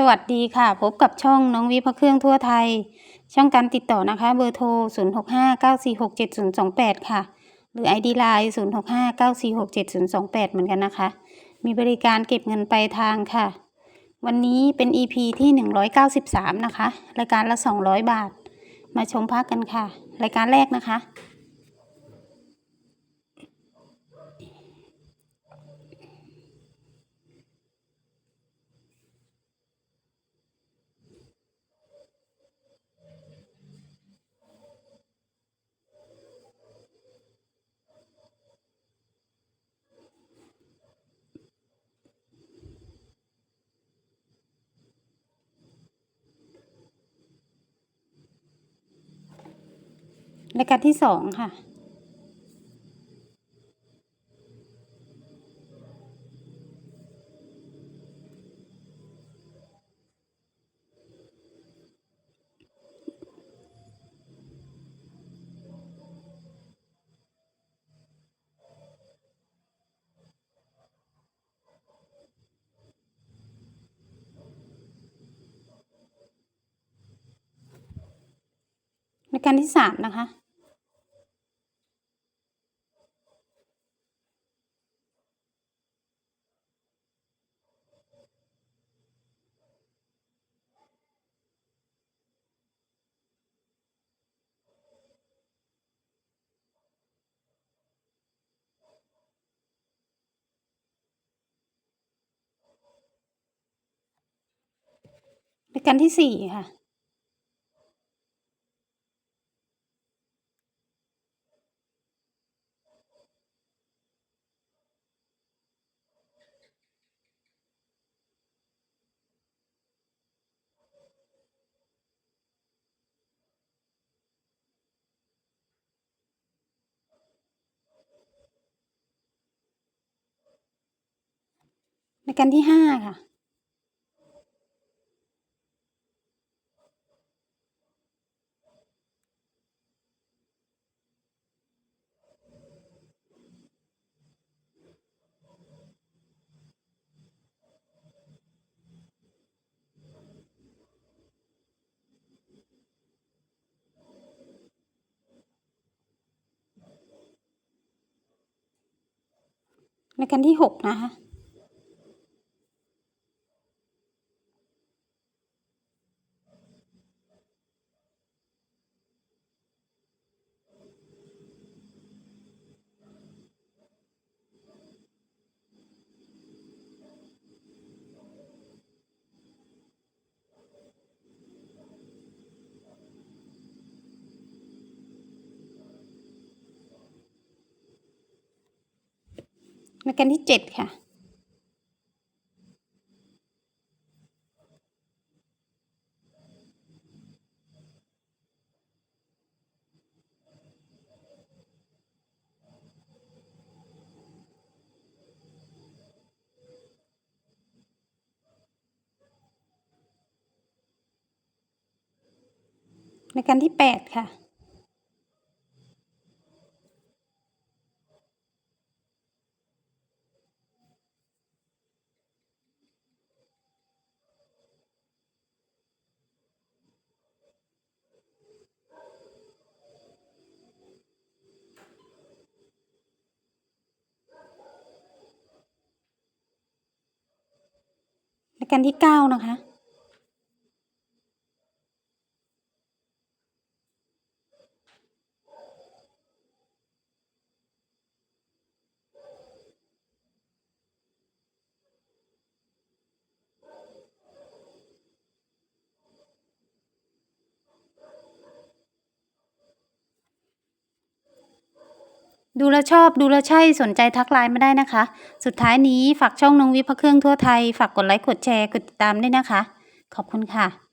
สวัสดีค่ะ พบกับช่องน้องวิพระเครื่องทั่วไทย ช่องการติดต่อนะคะ เบอร์โทร 0659467028 ค่ะ หรือ ID Line 0659467028 เหมือนกันนะคะ มีบริการเก็บเงินปลายทางค่ะ วันนี้เป็น EP ที่ 193 นะคะ รายการละ 200 บาท มาชมภาคกันค่ะ รายการแรกนะคะ รายการที่สองค่ะ รายการที่สามนะคะ รายการที่สี่ค่ะรายการที่ห้าค่ะ ในกันที่หกนะคะ ราการที่เจ็ดค่ะรายการที่แปดค่ะ การที่เก้านะคะ ดูแลชอบดูแลใช่สนใจทักไลน์มาได้นะคะ สุดท้ายนี้ฝากช่องน้งวิพระเครื่องทั่วไทย ฝากกดไลค์กดแชร์กดติดตามด้วยนะคะ ขอบคุณค่ะ